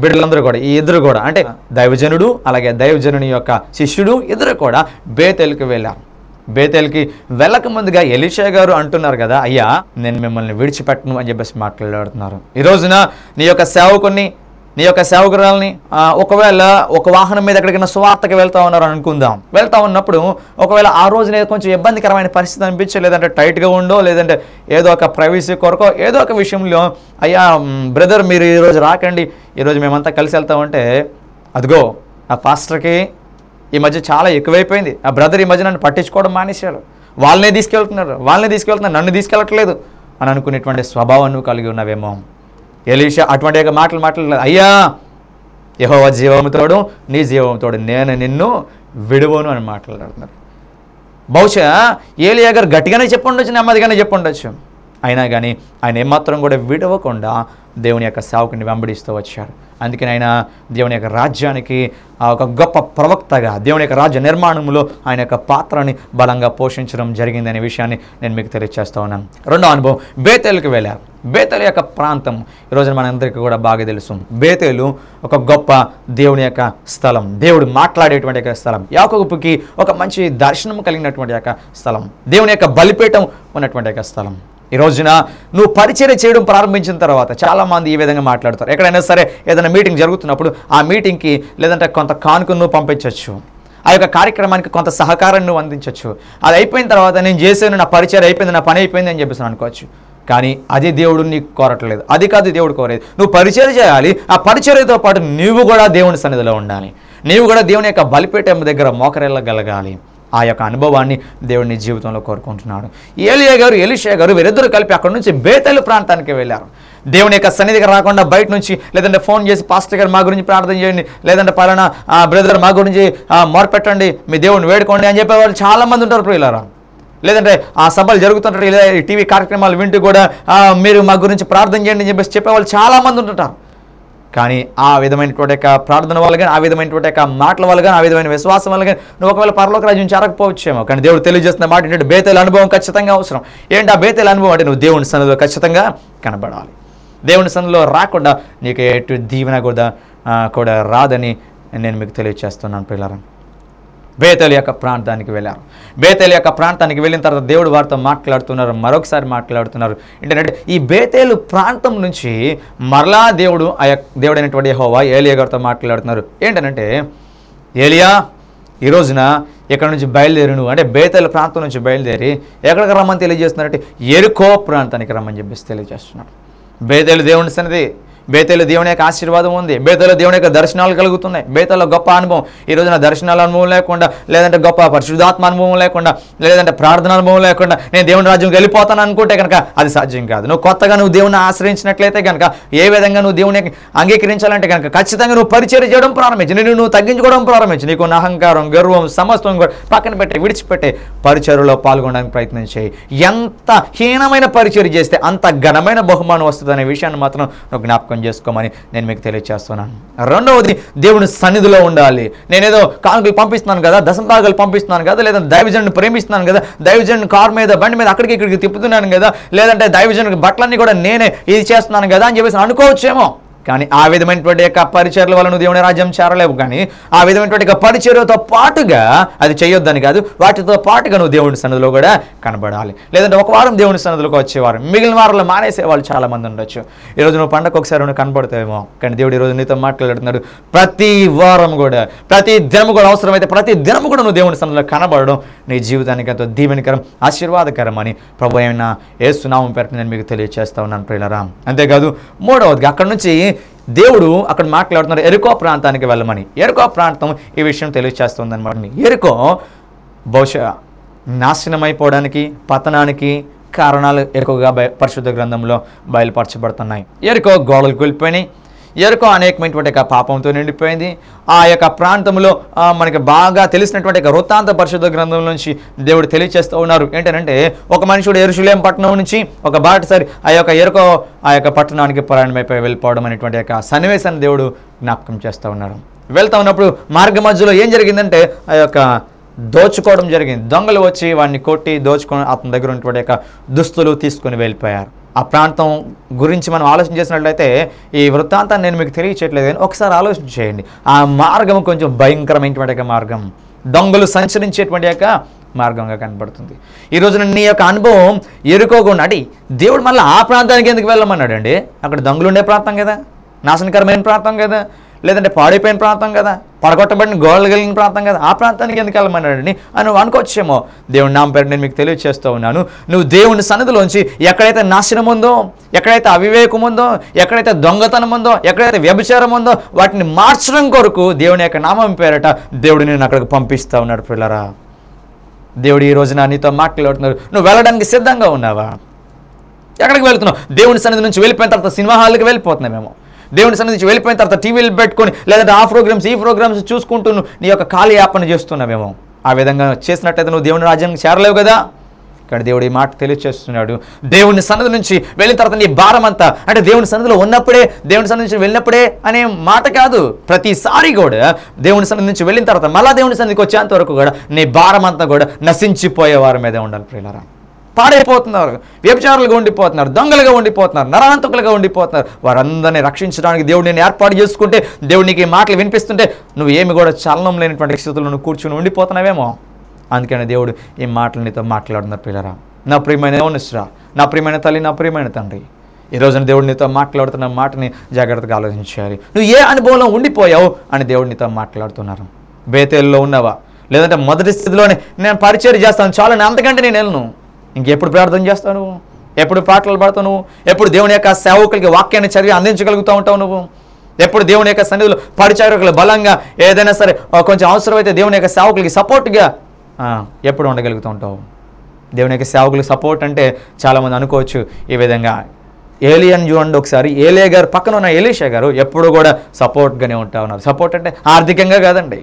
బిడ్డలందరూ కూడా ఈ ఇద్దరు కూడా అంటే దైవజనుడు అలాగే దైవజనుని యొక్క శిష్యుడు ఇద్దరు కూడా బేతేలుకి వెళ్ళారు. బేతేలుకి వెళ్ళక ముందుగా ఎలిషా గారు అంటున్నారు కదా అయ్యా నేను మిమ్మల్ని విడిచిపెట్టను అని చెప్పేసి మాట్లాడుతున్నారు. ఈ రోజున నీ యొక్క సేవకుని నీ యొక్క సేవకురాలని ఒకవేళ ఒక వాహనం మీద ఎక్కడికైనా సువార్తకి వెళ్తా ఉన్నారు అనుకుందాం. వెళ్తా ఉన్నప్పుడు ఒకవేళ ఆ రోజున కొంచెం ఇబ్బందికరమైన పరిస్థితి అనిపించే లేదంటే టైట్గా ఉండో లేదంటే ఏదో ఒక ప్రైవసీ కొరకో ఏదో ఒక విషయంలో అయ్యా బ్రదర్ మీరు ఈరోజు రాకండి ఈరోజు మేమంతా కలిసి వెళ్తామంటే అదిగో ఆ పాస్టర్కి ఈ మధ్య చాలా ఎక్కువైపోయింది. ఆ బ్రదర్ ఈ మధ్య నన్ను పట్టించుకోవడం మానేశాడు వాళ్ళనే తీసుకెళ్తున్నారు. వాళ్ళనే తీసుకెళ్తున్నారు. నన్ను తీసుకెళ్ళట్లేదు అని అనుకునేటువంటి స్వభావం నువ్వు కలిగి ఉన్నావేమో. ఎలీషా అటువంటి యొక్క మాటలు మాట్లాడలేదు అయ్యా యహోవ జీవముతోడు నీ జీవముతోడు నేను నిన్ను విడువను అని మాట్లాడుతున్నారు. బహుశా ఏలియా గారు గట్టిగానే చెప్పుండొచ్చు నెమ్మదిగానే చెప్పుండొచ్చు. అయినా కానీ ఆయన ఏమాత్రం కూడా విడవకుండా దేవుని యొక్క సేవకుని వెంబడిస్తూ వచ్చారు. అందుకని ఆయన దేవుని యొక్క రాజ్యానికి ఒక గొప్ప ప్రవక్తగా దేవుని యొక్క రాజ్య నిర్మాణంలో ఆయన యొక్క పాత్రని బలంగా పోషించడం జరిగిందనే విషయాన్ని నేను మీకు తెలియచేస్తూ ఉన్నాను. రెండో అనుభవం బేతేలుకి వెళ్ళారు. బేతేలు యొక్క ప్రాంతం ఈరోజు మనందరికీ కూడా బాగా తెలుసు. బేతేలు ఒక గొప్ప దేవుని యొక్క స్థలం దేవుడు మాట్లాడేటువంటి యొక్క స్థలం. యాకోబుకి ఒక మంచి దర్శనం కలిగినటువంటి యొక్క స్థలం. దేవుని యొక్క బలిపీఠం ఉన్నటువంటి యొక్క స్థలం. ఈ రోజున నువ్వు పరిచయం చేయడం ప్రారంభించిన తర్వాత చాలామంది ఈ విధంగా మాట్లాడతారు. ఎక్కడైనా సరే ఏదైనా మీటింగ్ జరుగుతున్నప్పుడు ఆ మీటింగ్కి లేదంటే కొంత కానుకను పంపించవచ్చు ఆ యొక్క కార్యక్రమానికి కొంత సహకారాన్ని నువ్వు అందించవచ్చు అది అయిపోయిన తర్వాత నేను చేసాను నా పరిచయం అయిపోయింది నా పని అయిపోయింది అని చెప్పేసి అనుకోవచ్చు. కానీ అది దేవుడు నీకు కోరట్లేదు. అది కాదు దేవుడు కోరేది. నువ్వు పరిచయం చేయాలి. ఆ పరిచర్యతో పాటు నువ్వు కూడా దేవుని సన్నిధిలో ఉండాలి. నీవు కూడా దేవుని యొక్క బలిపేట దగ్గర మోకరెళ్ళగలగాలి ఆ యొక్క అనుభవాన్ని దేవుడిని జీవితంలో కోరుకుంటున్నాడు. ఏలియా గారు ఎలిషియా గారు వీరిద్దరూ కలిపి అక్కడ నుంచి బేతలు ప్రాంతానికి వెళ్ళారు. దేవుని యొక్క సన్నిధికి రాకుండా బయట నుంచి లేదంటే ఫోన్ చేసి పాస్టర్ గారు మా గురించి ప్రార్థన చేయండి లేదంటే పలానా బ్రదర్ మా గురించి మొరపెట్టండి మీ దేవుని వేడుకోండి అని చెప్పే వాళ్ళు చాలామంది ఉంటారు ప్రియులారా. లేదంటే ఆ సభలు జరుగుతుంటారు లేదా టీవీ కార్యక్రమాలు వింటూ కూడా మీరు మా గురించి ప్రార్థన చేయండి అని చెప్పేసి చెప్పేవాళ్ళు చాలా మంది ఉంటుంటారు. కానీ ఆ విధమైనటువంటి యొక్క ప్రార్థన వల్ల కానీ ఆ విధమైనటువంటి యొక్క మాటల వల్ల కానీ ఆ విధమైన విశ్వాసం వల్ల కానీ నువ్వు ఒకవేళ పరలోక రాజ్యం చేరకపోవచ్చేమో కానీ దేవుడు తెలియజేస్తున్న మాట ఏంటంటే బేతల అనుభవం ఖచ్చితంగా అవసరం. ఏంటి ఆ బేతల అనుభవం? అంటే నువ్వు దేవుని సన్నిధిలో ఖచ్చితంగా కనబడాలి. దేవుని సన్నిధిలో రాకుండా నీకు ఎటు దీవెన కూడా కూడా రాదని నేను మీకు తెలియజేస్తున్నాను పిల్లరా బేతల యొక్క ప్రాంతానికి వెళ్ళారు బేతేలు యొక్క ప్రాంతానికి వెళ్ళిన తర్వాత దేవుడు వారితో మాట్లాడుతున్నారు మరొకసారి మాట్లాడుతున్నారు. ఏంటంటే ఈ బేతేలు ప్రాంతం నుంచి మరలా దేవుడు ఆ యొక్క దేవుడు అయినటువంటి హోవా ఏలియా గారితో మాట్లాడుతున్నారు. ఏంటంటే ఏలియా ఈ రోజున ఇక్కడ నుంచి బయలుదేరి నువ్వు అంటే బేతల ప్రాంతం నుంచి బయలుదేరి ఎక్కడికి రమ్మని తెలియజేస్తున్నారంటే ఎరుకో ప్రాంతానికి రమ్మని చెప్పేసి తెలియజేస్తున్నాడు బేతేలు దేవుని సన్నిధి బేతలు దేవుని యొక్క ఆశీర్వాదం ఉంది. బేతలో దేవుని యొక్క దర్శనాలు కలుగుతున్నాయి. బేతలో గొప్ప అనుభవం. ఈ రోజున దర్శనాల అనుభవం లేకుండా లేదంటే గొప్ప పరిశుద్ధాత్మ అనుభవం లేకుండా లేదంటే ప్రార్థన అనుభవం లేకుండా నేను దేవుని రాజ్యంకి వెళ్ళిపోతాను అనుకుంటే కనుక అది సాధ్యం కాదు. నువ్వు కొత్తగా నువ్వు దేవుని ఆశ్రయించినట్లయితే కనుక ఏ విధంగా నువ్వు దేవుని అంగీకరించాలంటే కనుక ఖచ్చితంగా నువ్వు పరిచయం చేయడం ప్రారంభించి. నేను నువ్వు తగ్గించుకోవడం ప్రారంభించి. నీకు అహంకారం గర్వం సమస్తం కూడా పక్కన పెట్టే విడిచిపెట్టే పరిచయలో పాల్గొనడానికి ప్రయత్నం చేయి. ఎంత హీనమైన పరిచయం చేస్తే అంత ఘనమైన బహుమానం వస్తుంది అనే విషయాన్ని మాత్రం జ్ఞాపకం జ్ఞాపకం చేసుకోమని నేను మీకు తెలియజేస్తున్నాను రెండవది దేవుని సన్నిధిలో ఉండాలి. నేనేదో కానుకలు పంపిస్తున్నాను కదా దశంభాగాలు పంపిస్తున్నాను కదా లేదా దైవజనుని ప్రేమిస్తున్నాను కదా దైవజనుని కార్ మీద బండి మీద అక్కడికి ఇక్కడికి తిప్పుతున్నాను కదా లేదంటే దైవజనుడికి బట్టలన్నీ కూడా నేనే ఇది చేస్తున్నాను కదా అని చెప్పేసి అనుకోవచ్చేమో. కానీ ఆ విధమైనటువంటి యొక్క పరిచర్ల వల్ల నువ్వు దేవుని రాజ్యం చేరలేవు కానీ ఆ విధమైనటువంటి యొక్క పరిచర్యతో పాటుగా అది చేయొద్దని కాదు వాటితో పాటుగా నువ్వు దేవుని సన్నిధిలో కూడా కనబడాలి. లేదంటే ఒక వారం దేవుని సన్నిధిలోకి వచ్చేవారు. మిగిలిన వారంలో మానేసే వాళ్ళు చాలా మంది ఉండొచ్చు ఈరోజు నువ్వు పండగ ఒకసారి నువ్వు కనబడతావేమో? కానీ దేవుడు ఈరోజు నీతో మాట్లాడుతున్నాడు. ప్రతి వారం కూడా ప్రతి దినము కూడా అవసరమైతే ప్రతి దినము కూడా నువ్వు దేవుని సన్నిధిలో కనబడడం నీ జీవితానికి ఎంతో దీవెనకరం ఆశీర్వాదకరం అని ప్రభు అయిన ఏసునామం పేరట నేను మీకు తెలియజేస్తా ఉన్నాను ప్రియులరా. అంతేకాదు మూడవది అక్కడ నుంచి దేవుడు అక్కడ మాట్లాడుతున్నారు ఎరుకో ప్రాంతానికి వెళ్ళమని. ఎరుకో ప్రాంతం ఈ విషయం తెలియజేస్తుంది అనమాట ఎరుకో బహుశా నాశనమైపోవడానికి పతనానికి కారణాలు ఎక్కువగా బయ పరిశుద్ధ గ్రంథంలో బయలుపరచబడుతున్నాయి. ఎరుకో గోడలు కూలిపోయినాయి. ఎరుకో అనేకమైనటువంటి యొక్క పాపంతో నిండిపోయింది. ఆ యొక్క ప్రాంతంలో మనకి బాగా తెలిసినటువంటి యొక్క వృత్తాంత పరిశుద్ధ గ్రంథం నుంచి దేవుడు తెలియచేస్తూ ఉన్నారు. ఏంటంటే ఒక మనుషుడు ఎరుషులేం పట్టణం నుంచి ఒక బాటసారి ఆ యొక్క ఎరుకో ఆ యొక్క పట్టణానికి ప్రయాణమైపోయి వెళ్ళిపోవడం అనేటువంటి యొక్క సన్నివేశాన్ని దేవుడు జ్ఞాపకం చేస్తూ ఉన్నారు. వెళ్తా ఉన్నప్పుడు మార్గ మధ్యలో ఏం జరిగిందంటే ఆ యొక్క దోచుకోవడం జరిగింది. దొంగలు వచ్చి వాడిని కొట్టి దోచుకొని అతని దగ్గర ఉన్నటువంటి యొక్క దుస్తులు తీసుకొని వెళ్ళిపోయారు. ఆ ప్రాంతం గురించి మనం ఆలోచన చేసినట్లయితే ఈ వృత్తాంతాన్ని నేను మీకు తెలియచేయట్లేదు కానీ ఒకసారి ఆలోచన చేయండి. ఆ మార్గం కొంచెం భయంకరమైనటువంటి యొక్క మార్గం. దొంగలు సంచరించేటువంటి యొక్క మార్గంగా కనబడుతుంది. ఈ రోజున నీ యొక్క అనుభవం ఎరుకోకుండా అంటే దేవుడు మళ్ళీ ఆ ప్రాంతానికి ఎందుకు వెళ్ళమన్నాడు అండి అక్కడ దొంగలు ఉండే ప్రాంతం కదా. నాశనకరమైన ప్రాంతం కదా. లేదంటే పాడైపోయిన ప్రాంతం కదా పడగొట్టబడిన గోడలు కలిగిన ప్రాంతం కదా ఆ ప్రాంతానికి ఎందుకు వెళ్ళమన్నాడని అని నువ్వు అనుకోవచ్చేమో. దేవుని నామ పేరు నేను మీకు తెలియజేస్తూ ఉన్నాను. నువ్వు దేవుని సన్నిధిలోంచి ఎక్కడైతే నాశనం ఉందో ఎక్కడైతే అవివేకం ఉందో ఎక్కడైతే దొంగతనం ఉందో ఎక్కడైతే వ్యభిచారం ఉందో వాటిని మార్చడం కొరకు దేవుని యొక్క నామం పేరట దేవుడు నేను అక్కడికి పంపిస్తూ ఉన్నాడు పిల్లరా. దేవుడు ఈ రోజున నీతో మాట్లాడుతున్నారు. నువ్వు వెళ్ళడానికి సిద్ధంగా ఉన్నావా? ఎక్కడికి వెళ్తున్నావు? దేవుని సన్నిధి నుంచి వెళ్ళిపోయిన తర్వాత సినిమా హాల్కి వెళ్ళిపోతున్నామేమో దేవుని సన్నిధి నుంచి వెళ్ళిపోయిన తర్వాత టీవీలు పెట్టుకొని లేదంటే ఆ ప్రోగ్రామ్స్ ఈ ప్రోగ్రామ్స్ చూసుకుంటూ నీ యొక్క ఖాళీ యాపన చేస్తున్నావేమో. ఆ విధంగా చేసినట్టయితే నువ్వు దేవుని రాజ్యానికి చేరలేవు కదా? ఇక్కడ దేవుడు ఈ మాట తెలియచేస్తున్నాడు. దేవుని సన్నిధి నుంచి వెళ్ళిన తర్వాత నీ భారం అంతా అంటే దేవుని సన్నిధిలో ఉన్నప్పుడే దేవుని సన్నిధి నుంచి వెళ్ళినప్పుడే అనే మాట కాదు. ప్రతిసారి కూడా దేవుని సన్నిధి నుంచి వెళ్ళిన తర్వాత మళ్ళా దేవుని సన్నిధికి వచ్చేంత వరకు కూడా నీ భారం అంతా కూడా నశించిపోయే వారి మీదే ఉండాలి ప్రియులరా. పాడైపోతున్నారు. వ్యభిచారులుగా ఉండిపోతున్నారు. దొంగలుగా ఉండిపోతున్నారు. నరాంతకులుగా ఉండిపోతున్నారు. వారందరినీ రక్షించడానికి దేవుడు నేను ఏర్పాటు చేసుకుంటే దేవుడు నీకు ఈ మాటలు వినిపిస్తుంటే నువ్వు ఏమి కూడా చలనం లేనటువంటి స్థితుల్లో నువ్వు కూర్చుని ఉండిపోతున్నావేమో. అందుకని దేవుడు ఈ మాటలు నీతో మాట్లాడుతున్నారు పిల్లరా. నా ప్రియమైన ఓనిస్రా నా ప్రియమైన తల్లి నా ప్రియమైన తండ్రి ఈ రోజున దేవుడు నీతో మాట్లాడుతున్న మాటని జాగ్రత్తగా ఆలోచించాలి. నువ్వు ఏ అనుభవంలో ఉండిపోయావు అని దేవుడు నీతో మాట్లాడుతున్నారు. బేతేల్లో ఉన్నావా? లేదంటే మొదటి స్థితిలోనే నేను పరిచయం చేస్తాను చాలు అంతకంటే నేను వెళ్ళను. ఇంకెప్పుడు ప్రార్థన చేస్తావు నువ్వు? ఎప్పుడు పాటలు పాడతావు నువ్వు? ఎప్పుడు దేవుని యొక్క సేవకులకి వాక్యాన్ని చదివి అందించగలుగుతూ ఉంటావు నువ్వు? ఎప్పుడు దేవుని యొక్క సన్నిధిలో పరిచారకులు బలంగా ఏదైనా సరే కొంచెం అవసరమైతే దేవుని యొక్క సేవకులకి సపోర్ట్గా ఎప్పుడు ఉండగలుగుతూ ఉంటావు? దేవుని యొక్క సేవకులకు సపోర్ట్ అంటే చాలామంది అనుకోవచ్చు ఈ విధంగా. ఏలియన్ చూడండి ఒకసారి. ఏలే గారు పక్కన ఉన్న ఏలీషా గారు ఎప్పుడు కూడా సపోర్ట్గానే ఉంటా ఉన్నారు. సపోర్ట్ అంటే ఆర్థికంగా కాదండి.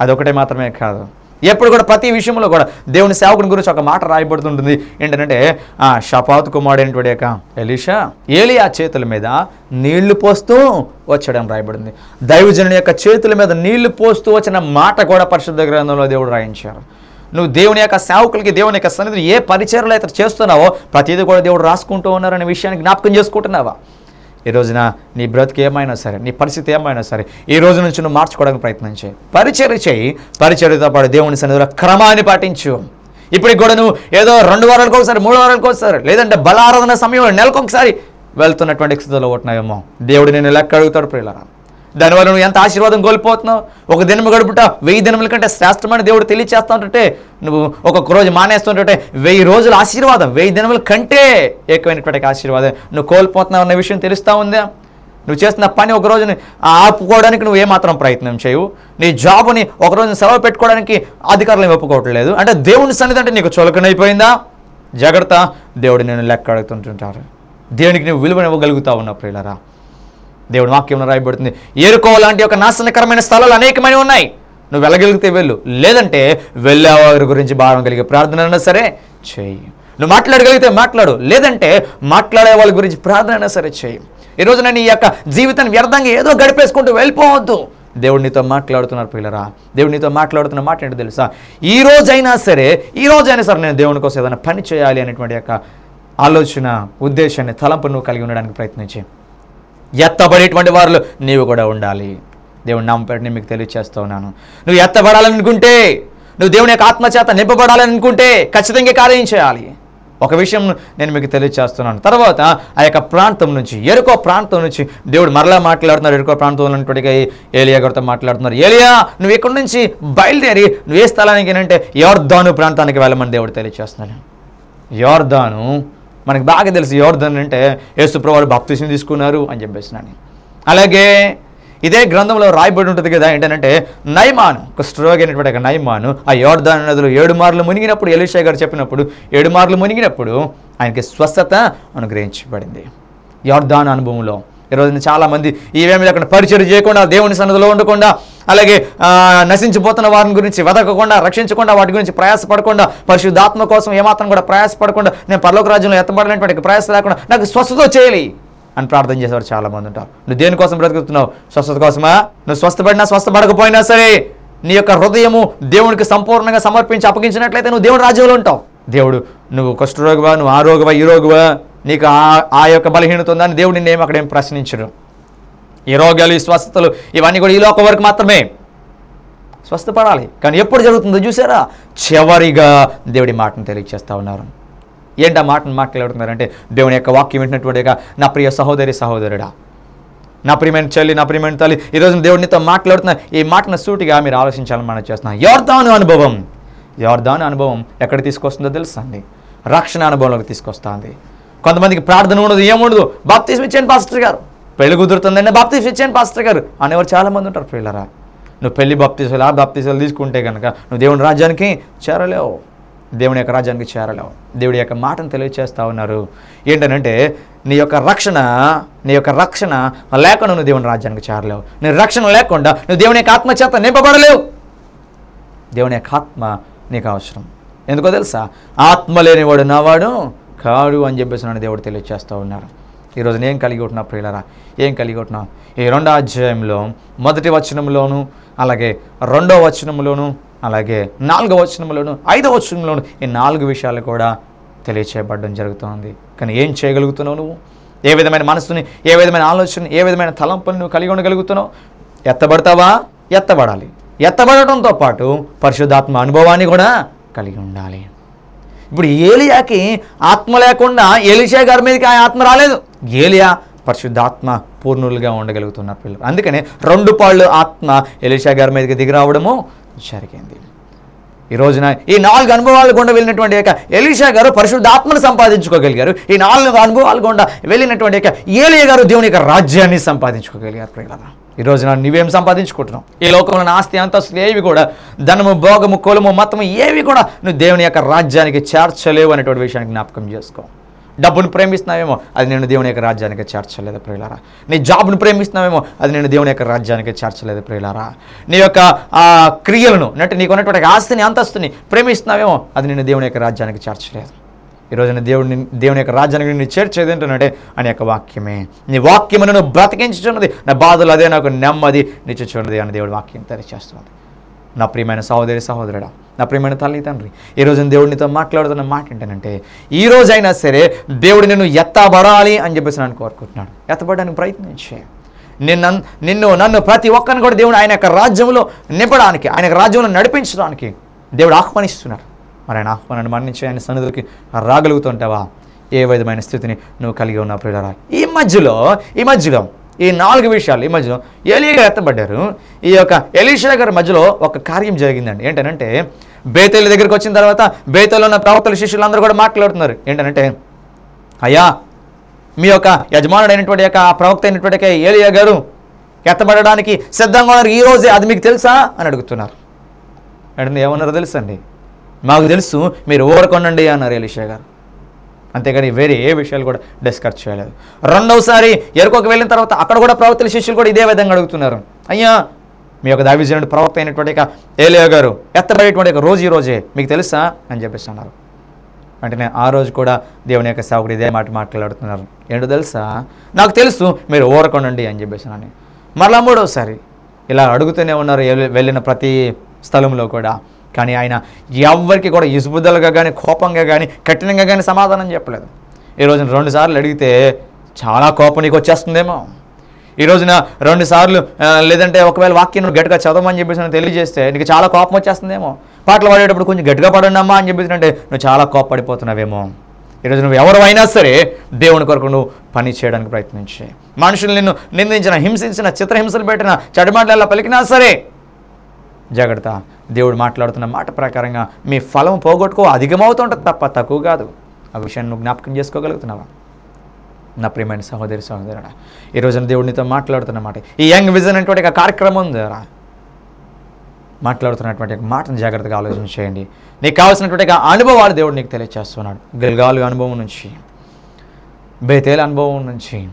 అదొకటే మాత్రమే కాదు. ఎప్పుడు కూడా ప్రతి విషయంలో కూడా దేవుని సేవకుని గురించి ఒక మాట రాయబడుతుంటుంది. ఏంటంటే ఆ షపాత్ కుమారుడైనటువంటి యొక్క ఎలీషా ఏలియా చేతుల మీద నీళ్ళు పోస్తూ వచ్చాడని రాయబడింది. దైవజనుని యొక్క చేతుల మీద నీళ్ళు పోస్తూ వచ్చిన మాట కూడా పరిశుద్ధ గ్రంథంలో దేవుడు రాయించారు. నువ్వు దేవుని యొక్క సేవకులకి దేవుని యొక్క సన్నిధిని ఏ పరిచయలు అయితే చేస్తున్నావో ప్రతిదీ కూడా దేవుడు రాసుకుంటూ ఉన్నారనే విషయాన్ని జ్ఞాపకం చేసుకుంటున్నావా? ఈ రోజున నీ బ్రతికి ఏమైనా సరే నీ పరిస్థితి ఏమైనా సరే ఈ రోజు నుంచి నువ్వు మార్చుకోవడానికి ప్రయత్నం చేయి. పరిచర్య చేయి. పరిచర్యతో పాటు దేవుని సన్నిధిలో క్రమాన్ని పాటించు. ఇప్పటికి కూడా నువ్వు ఏదో రెండు వారాలకు ఒకసారి మూడు వారాలకు ఒకసారి లేదంటే బలారాధన సమయంలో నెలకు ఒకసారి వెళ్తున్నటువంటి స్థితిలో ఉంటున్నావేమో. దేవుడు నేను లెక్క అడుగుతాడు ప్రియులారా. దానివల్ల నువ్వు ఎంత ఆశీర్వాదం కోల్పోతున్నావు? ఒక దినము గడుపుట వెయ్యి దినముల కంటే శ్రేష్టమైన దేవుడు తెలియచేస్తా ఉంటుంటే నువ్వు ఒక్కొక్క రోజు మానేస్తుంటే వెయ్యి రోజుల ఆశీర్వాదం వెయ్యి దినముల కంటే ఎక్కువైనటువంటి ఆశీర్వాదం. నువ్వు కోల్పోతున్నావు అన్న విషయం తెలుస్తూ ఉందా? నువ్వు చేస్తున్న పని ఒక రోజుని ఆపుకోవడానికి నువ్వు ఏమాత్రం ప్రయత్నం చేయవు. నీ జాబుని ఒక రోజుని సెలవు పెట్టుకోవడానికి అధికారులు ఒప్పుకోవట్లేదు. అంటే దేవుని సన్నిధి అంటే నీకు చులకనైపోయిందా? జాగ్రత్త దేవుడు నేను లెక్క అడుగుతుంటుంటారు దేవునికి నువ్వు విలువనివ్వగలుగుతావు ఉన్న ప్రియులరా. దేవుడి వాక్యంలో రాయబడుతుంది. ఏరుకో లాంటి ఒక నాశనకరమైన స్థలాలు అనేకమైన ఉన్నాయి. నువ్వు వెళ్ళగలిగితే వెళ్ళు. లేదంటే వెళ్ళేవారి గురించి భావం కలిగే ప్రార్థన అయినా సరే చేయి. నువ్వు మాట్లాడగలిగితే మాట్లాడు. లేదంటే మాట్లాడే వాళ్ళ గురించి ప్రార్థన అయినా సరే చేయి. ఈరోజు నేను ఈ యొక్క జీవితాన్ని వ్యర్థంగా ఏదో గడిపేసుకుంటూ వెళ్ళిపోవద్దు. దేవుడు నీతో మాట్లాడుతున్నారు పిల్లరా దేవుడు నీతో మాట్లాడుతున్న మాట ఏంటో తెలుసా? ఈ రోజైనా సరే ఈ రోజైనా సరే నేను దేవుని కోసం ఏదైనా పని చేయాలి అనేటువంటి యొక్క ఆలోచన ఉద్దేశాన్ని తలంపు నువ్వు కలిగి ఉండడానికి ప్రయత్నించి. ఎత్తబడేటువంటి వారిలో నీవు కూడా ఉండాలి. దేవుని నామపేట నేను మీకు తెలియచేస్తూ ఉన్నాను. నువ్వు ఎత్తబడాలనుకుంటే నువ్వు దేవుని యొక్క ఆత్మచేత నింపబడాలనుకుంటే ఖచ్చితంగా కార్యం చేయాలి. ఒక విషయం నేను మీకు తెలియచేస్తున్నాను. తర్వాత ఆ యొక్క ప్రాంతం నుంచి ఎరుకో ప్రాంతం నుంచి దేవుడు మరలా మాట్లాడుతున్నారు. ఎరుకో ప్రాంతంలో ఉన్నటువంటి ఏలియా గారితో మాట్లాడుతున్నారు. ఏలియా నువ్వు ఇక్కడి నుంచి బయలుదేరి నువ్వు ఏ స్థలానికి అంటే యోర్ధాను ప్రాంతానికి వెళ్ళమని దేవుడు తెలియచేస్తున్నాను యోర్ధాను మనకి బాగా తెలుసు యోర్ధన్ అంటే యేసుప్రభువాడు బాప్తిసం తీసుకున్నారు అని చెప్పేసినాను అలాగే ఇదే గ్రంథంలో రాయబడి ఉంటుంది కదా ఏంటంటే నైమాను కుష్ఠరోగి అయినటువంటి ఒక నైమాను ఆ యోర్ధాన్ నదిలో ఏడు మార్లు మునిగినప్పుడు ఎలిషా గారు చెప్పినప్పుడు ఏడు మార్లు మునిగినప్పుడు ఆయనకి స్వస్థత అనుగ్రహించబడింది. యోర్ధాన్ అనుభవంలో ఈరోజు చాలామంది ఈవేమి లేకుండా పరిచయం చేయకుండా దేవుని సన్నదిలో ఉండకుండా అలాగే నశించిపోతున్న వారిని గురించి వెతకకుండా రక్షించకుండా వాటి గురించి ప్రయాసపడకుండా పరిశుద్ధాత్మ కోసం ఏమాత్రం కూడా ప్రయాసపడకుండా నేను పర్లోక రాజ్యంలో ఎత్తబడినటువంటి ప్రయాస లేకుండా నాకు స్వస్థత చేయాలి అని ప్రార్థన చేసేవారు చాలామంది ఉంటారు. నువ్వు దేనికోసం బ్రతుకుతున్నావు? స్వస్థత కోసమా? నువ్వు స్వస్థపడినా స్వస్థపడకపోయినా సరే నీ యొక్క హృదయము దేవునికి సంపూర్ణంగా సమర్పించి అప్పగించినట్లయితే నువ్వు దేవుని రాజ్యంలో ఉంటావు. దేవుడు నువ్వు కుష్ఠరోగివా నువ్వు ఆరోగ్యవా ఈ రోగువా? నీకు ఆ ఆ యొక్క బలహీనత ఉందని దేవుడు నిన్నేం అక్కడ ఏం ప్రశ్నించడు. ఈ రోగాలు ఈ స్వస్థతలు ఇవన్నీ కూడా ఈ లోక వరకు మాత్రమే స్వస్థపడాలి. కానీ ఎప్పుడు జరుగుతుందో చూసారా? చివరిగా దేవుడి మాటను తెలియజేస్తా ఉన్నారు. ఏంటి ఆ మాటను మాట్లాడుతున్నారంటే దేవుని యొక్క వాక్యం వింటున్నటువంటి నా ప్రియ సహోదరి సహోదరుడా నా ప్రియమైన చెల్లి నా ప్రియమైన తల్లి ఈరోజు దేవుడినితో మాట్లాడుతున్న ఈ మాటను సూటిగా మీరు ఆలోచించాలని మనం చేస్తున్నాం. యోర్దాను అనుభవం యోర్దాను అనుభవం ఎక్కడ తీసుకొస్తుందో తెలుసా అండి? రక్షణ అనుభవంలోకి తీసుకొస్తుంది. కొంతమందికి ప్రార్థన ఉండదు ఏముండదు బాప్తీసం ఇచ్చేయండి పాస్టర్ గారు. పెళ్ళి కుదురుతుందండి బాప్తీసం ఇచ్చేయండి పాస్టర్ గారు. అనేవారు చాలామంది ఉంటారు పిల్లరా. నువ్వు పెళ్ళి బాప్తీసాలు ఆ బాప్తీసాలు తీసుకుంటే కనుక నువ్వు దేవుని రాజ్యానికి చేరలేవు. దేవుని యొక్క రాజ్యానికి చేరలేవు. దేవుడి యొక్క మాటను తెలియచేస్తా ఉన్నారు. ఏంటనంటే నీ యొక్క రక్షణ నీ యొక్క రక్షణ లేకుండా నువ్వు దేవుని రాజ్యానికి చేరలేవు. నీ రక్షణ లేకుండా నువ్వు దేవుని యొక్క ఆత్మ చేత నింపబడలేవు. దేవుని యొక్క ఆత్మ నీకు అవసరం. ఎందుకో తెలుసా? ఆత్మ లేనివాడు నావాడు కాడు అని చెప్పేసి నన్ను దేవుడు తెలియచేస్తూ ఉన్నారు. ఈరోజు నేను కలిగి ఉంటున్నా ప్రియులరా ఏం కలిగి ఉంటున్నా? ఈ రెండో అధ్యాయంలో మొదటి వచనంలోను అలాగే రెండో వచనంలోను అలాగే నాలుగో వచనంలోను ఐదో వచనంలోను ఈ నాలుగు విషయాలు కూడా తెలియచేయబడడం జరుగుతుంది. కానీ ఏం చేయగలుగుతున్నావు నువ్వు? ఏ విధమైన మనసుని ఏ విధమైన ఆలోచన ఏ విధమైన తలంపుని నువ్వు కలిగి ఉండగలుగుతున్నావు? ఎత్తబడతావా? ఎత్తబడాలి. ఎత్తబడటంతో పాటు పరిశుద్ధాత్మ అనుభవాన్ని కూడా కలిగి ఉండాలి. ఇప్పుడు ఏలియాకి ఆత్మ లేకుండా ఎలిషా గారి మీదకి ఆ ఆత్మ రాలేదు. ఏలియా పరిశుద్ధాత్మ పూర్ణులుగా ఉండగలుగుతున్నారు పిల్లలు. అందుకనే రెండు పాళ్ళు ఆత్మ ఎలిషా గారి మీదకి దిగి రావడము జరిగింది. ఈ రోజున ఈ నాలుగు అనుభవాలు గుండా వెళ్ళినటువంటి యొక్క ఎలీషా గారు పరిశుద్ధాత్మను సంపాదించుకోగలిగారు. ఈ నాలుగు అనుభవాలు గుండా వెళ్ళినటువంటి యొక్క ఏలియ గారు దేవుని యొక్క రాజ్యాన్ని సంపాదించుకోగలిగారు ప్రియులరా. ఈ రోజున నువ్వేం సంపాదించుకుంటున్నావు? ఈ లోకంలో ఆస్తి అంతస్తులు ఏవి కూడా? ధనము భోగము కులము మతము ఏవి కూడా నువ్వు దేవుని యొక్క రాజ్యానికి చేర్చలేవు అనేటువంటి విషయాన్ని జ్ఞాపకం చేసుకో. డబ్బును ప్రేమిస్తున్నావేమో అది నేను దేవుని యొక్క రాజ్యానికి చేర్చలేదు ప్రియులారా. నీ జాబ్ను ప్రేమిస్తున్నావేమో అది నేను దేవుని యొక్క రాజ్యానికి చేర్చలేదు ప్రియులారా. నీ యొక్క ఆ క్రియలను అంటే నీకు ఉన్నటువంటి ఆస్తిని అంతస్తుని ప్రేమిస్తున్నావేమో అది నేను దేవుని యొక్క రాజ్యానికి చేర్చలేదు. ఈరోజున దేవుడిని దేవుని యొక్క రాజ్యానికి నిన్ను చేర్చేది ఏంటంటే అని యొక్క వాక్యమే. నీ వాక్యమును నువ్వు బ్రతికించుచున్నది. నా బాధలు అదే నాకు నెమ్మది నిచ్చుచున్నది అని దేవుడి వాక్యం తెలియచేస్తున్నది నా ప్రియమైన సహోదరి సహోదరుడా నా ప్రియమైన తల్లి తండ్రి ఈరోజు దేవుడినితో మాట్లాడుతున్న మాట ఏంటంటే ఈ రోజైనా సరే దేవుడు నిన్ను ఎత్తబడాలి అని చెప్పేసి నన్ను కోరుకుంటున్నాడు. ఎత్తబడడానికి ప్రయత్నించే. నిన్న నిన్ను నన్ను ప్రతి ఒక్కరిని కూడా దేవుడు ఆయన యొక్క రాజ్యంలో నింపడానికి ఆయన యొక్క రాజ్యంలో నడిపించడానికి దేవుడు ఆహ్వానిస్తున్నారు. మరి ఆయన ఆహ్వానాన్ని మరణించి ఆయన సన్నిధికి రాగలుగుతుంటావా? ఏ విధమైన స్థితిని నువ్వు కలిగి ఉన్నావు ప్రియులరా? ఈ మధ్యలో ఈ మధ్యలో ఈ నాలుగు విషయాలు ఈ మధ్యలో ఎలీగా ఎత్తబడ్డారు. ఈ యొక్క ఎలీషా గారి మధ్యలో ఒక కార్యం జరిగిందండి. ఏంటనంటే బేతేలు దగ్గరికి వచ్చిన తర్వాత బేతేలో ఉన్న ప్రవక్తల శిష్యులందరూ కూడా మాట్లాడుతున్నారు. ఏంటనంటే అయ్యా మీ యొక్క యజమానుడైనటువంటి యొక్క ఆ ప్రవక్త అయినటువంటి యొక్క ఏలియా గారు ఎత్తబడడానికి సిద్ధంగా ఉన్నారు. ఈరోజే అది మీకు తెలుసా? అని అడుగుతున్నారు. అంటే ఏమన్నారో తెలుసండి మాకు తెలుసు మీరు ఊరకొండండి అన్నారు ఎలిషా గారు. అంతేగాని వేరే ఏ విషయాలు కూడా డిస్కస్ చేయలేదు. రెండవసారి ఎరుకోకి వెళ్ళిన తర్వాత అక్కడ కూడా ప్రవక్తల శిష్యులు కూడా ఇదే విధంగా అడుగుతున్నారు. అయ్యా మీ యొక్క దావిజనుడు ప్రవక్త అయినటువంటి యొక్క ఏలియా గారు ఎత్తబడేటువంటి రోజు ఈ రోజే మీకు తెలుసా? అని చెప్పేసి అన్నారు. వెంటనే ఆ రోజు కూడా దేవుని యొక్క సేవకుడు ఇదే మాట మాట్లాడుతున్నారు. ఏంటో తెలుసా? నాకు తెలుసు మీరు ఊరకొనండి అని చెప్పేసి అని. మరలా మూడోసారి ఇలా అడుగుతూనే ఉన్నారు వెళ్ళిన ప్రతి స్థలంలో కూడా. కానీ ఆయన ఎవరికి కూడా ఇసుబుద్దలుగా కానీ కోపంగా కానీ కఠినంగా కానీ సమాధానం చెప్పలేదు. ఈ రోజున రెండుసార్లు అడిగితే చాలా కోపం నీకు వచ్చేస్తుందేమో. ఈ రోజున రెండు సార్లు లేదంటే ఒకవేళ వాక్యం నువ్వు గట్టిగా చదవమని చెప్పేసి తెలియజేస్తే నీకు చాలా కోపం వచ్చేస్తుందేమో. పాటలు పాడేటప్పుడు కొంచెం గట్టిగా పడండి అని చెప్పేసి అంటే నువ్వు చాలా కోపడిపోతున్నావేమో ఈరోజు నువ్వు ఎవరు అయినా సరే దేవుని కొరకు నువ్వు పని చేయడానికి ప్రయత్నించే. మనుషులు నిన్ను నిందించిన హింసించిన చిత్రహింసలు పెట్టిన చెడుమాటలు పలికినా సరే జాగ్రత్త. దేవుడు మాట్లాడుతున్న మాట ప్రకారంగా మీ ఫలం పోగొట్టుకో అధికమవుతుంటుంది తప్ప తక్కువ కాదు. ఆ విషయాన్ని నువ్వు జ్ఞాపకం చేసుకోగలుగుతున్నావా? నా ప్రియమైన సహోదరి సహోదరుడా ఈ రోజున దేవుడు నీతో ఈ యంగ్ విజన్ అనేటువంటి ఒక కార్యక్రమం ఉంది మాట్లాడుతున్నటువంటి ఒక మాటను జాగ్రత్తగా ఆలోచన చేయండి. నీకు కావాల్సినటువంటి అనుభవాలు దేవుడు నీకు తెలియచేస్తున్నాడు. గిల్గాలు అనుభవం నుంచి బేతేల అనుభవం నుంచి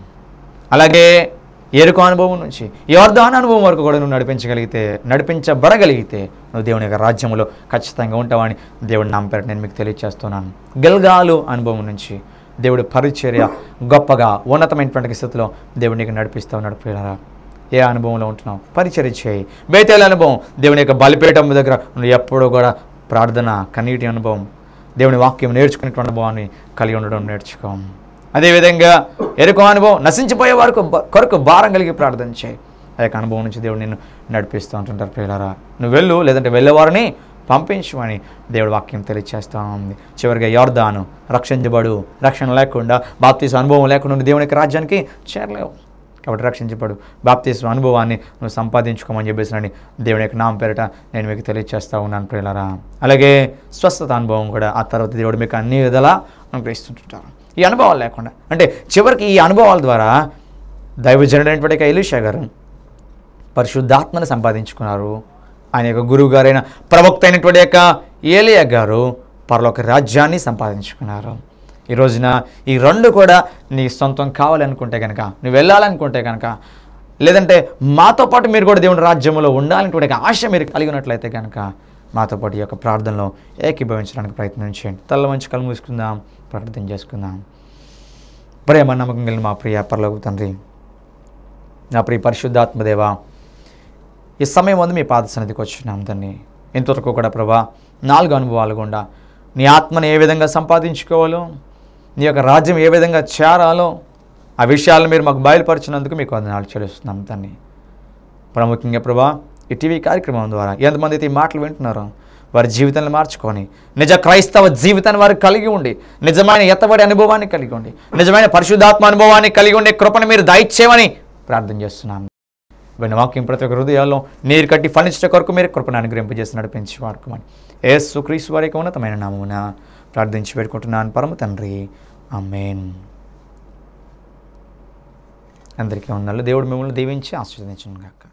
అలాగే ఏరుకో అనుభవం నుంచి యోర్దాన్ అనుభవం వరకు కూడా నువ్వు నడిపించగలిగితే నడిపించబడగలిగితే నువ్వు దేవుని యొక్క రాజ్యంలో ఖచ్చితంగా ఉంటావని దేవుడి నా పేరు నేను మీకు తెలియజేస్తున్నాను గల్గాలు అనుభవం నుంచి దేవుడి పరిచర్య గొప్పగా ఉన్నతమైనటువంటి స్థితిలో దేవుడికి నీకు నడిపిస్తావు నడిపినారా ఏ అనుభవంలో ఉంటున్నావు? పరిచర్య చేయి. బేతేల అనుభవం దేవుని యొక్క బలిపేటం దగ్గర నువ్వు ఎప్పుడూ కూడా ప్రార్థన కన్నీటి అనుభవం దేవుని వాక్యం నేర్చుకునేటువంటి అనుభవాన్ని కలిగి ఉండడం నేర్చుకో. అదేవిధంగా ఎరుక అనుభవం నశించిపోయే వరకు కొరకు భారం కలిగి ప్రార్థన చేయి. ఆ యొక్క అనుభవం నుంచి దేవుడు నిన్ను నడిపిస్తూ ఉంటుంటారు ప్రియులరా. నువ్వు వెళ్ళు లేదంటే వెళ్ళేవారిని పంపించమని దేవుడు వాక్యం తెలియచేస్తూ ఉంది. చివరిగా యోర్దాను రక్షించబడు రక్షణ లేకుండా బాప్తీసు అనుభవం లేకుండా నువ్వు దేవుని యొక్క రాజ్యానికి చేరలేవు. కాబట్టి రక్షించబడు. బాప్తీసు అనుభవాన్ని నువ్వు సంపాదించుకోమని చెప్పేసినని దేవుని యొక్క నామ పేరిట నేను మీకు తెలియచేస్తూ ఉన్నాను ప్రియులరా. అలాగే స్వస్థత అనుభవం కూడా ఆ తర్వాత దేవుడు మీకు అన్ని విధాలా అనుగ్రహిస్తుంటారు. ఈ అనుభవాలు లేకుండా. అంటే చివరికి ఈ అనుభవాల ద్వారా దైవజనుడైనటువంటి యొక్క ఎలీషా గారు పరిశుద్ధాత్మను సంపాదించుకున్నారు. ఆయన యొక్క గురువు గారైన ప్రవక్త అయినటువంటి యొక్క ఏలియా గారు పరలోక రాజ్యాన్ని సంపాదించుకున్నారు. ఈ రోజున ఈ రెండు కూడా నీ సొంతం కావాలనుకుంటే కనుక నువ్వు వెళ్ళాలనుకుంటే కనుక లేదంటే మాతో పాటు మీరు కూడా దేవుని రాజ్యంలో ఉండాలనేటువంటి ఆశ మీరు కలిగి ఉన్నట్లయితే కనుక మాతో పాటు ఈ యొక్క ప్రార్థనలో ఏకీభవించడానికి ప్రయత్నం చేయండి. తల్ల మంచి కళ్ళు మూసుకుందాం ప్రార్థన చేసుకుందాం. ప్రేమ నమ్మకం కలిగిన మా ప్రియ పరలోక తండ్రి నా ప్రియ పరిశుద్ధాత్మదేవ ఈ సమయం ముందు మీ పాద సన్నిధికి వచ్చినాం తండ్రి. ఇంతవరకు కూడా ప్రభా నాలుగు అనుభవాలు గుండా నీ ఆత్మను ఏ విధంగా సంపాదించుకోవాలో నీ యొక్క రాజ్యం ఏ విధంగా చేరాలో ఆ విషయాలను మీరు మాకు బయలుపరిచినందుకు మీకు వందనాలు చెల్లిస్తున్నాం తండ్రి. ప్రాముఖ్యంగా ప్రభా ఈ టీవీ కార్యక్రమం ద్వారా ఎంతమంది అయితే ఈ మాటలు వింటున్నారో వారి జీవితాన్ని మార్చుకొని నిజ క్రైస్తవ జీవితాన్ని వారు కలిగి ఉండి నిజమైన ఎత్తబడి అనుభవాన్ని కలిగి ఉండి నిజమైన పరిశుద్ధాత్మ అనుభవాన్ని కలిగి ఉండే కృపను మీరు దయచేయమని ప్రార్థన చేస్తున్నాను. విన్న వాక్యం ప్రతి ఒక్క హృదయాల్లో నీరు కట్టి ఫలించడం కొరకు మీరు కృపను అనుగ్రహింపజేసి నడిపించి వాడుకోమని ఏ సుక్రీస్ వారికి ఉన్నతమైన నామమున ప్రార్థించి పెట్టుకుంటున్నాను పరమ తండ్రి అమ్మేన్ అందరికీ ఉన్నాళ్ళు దేవుడు మిమ్మల్ని దీవించి ఆశీర్వదించును గాక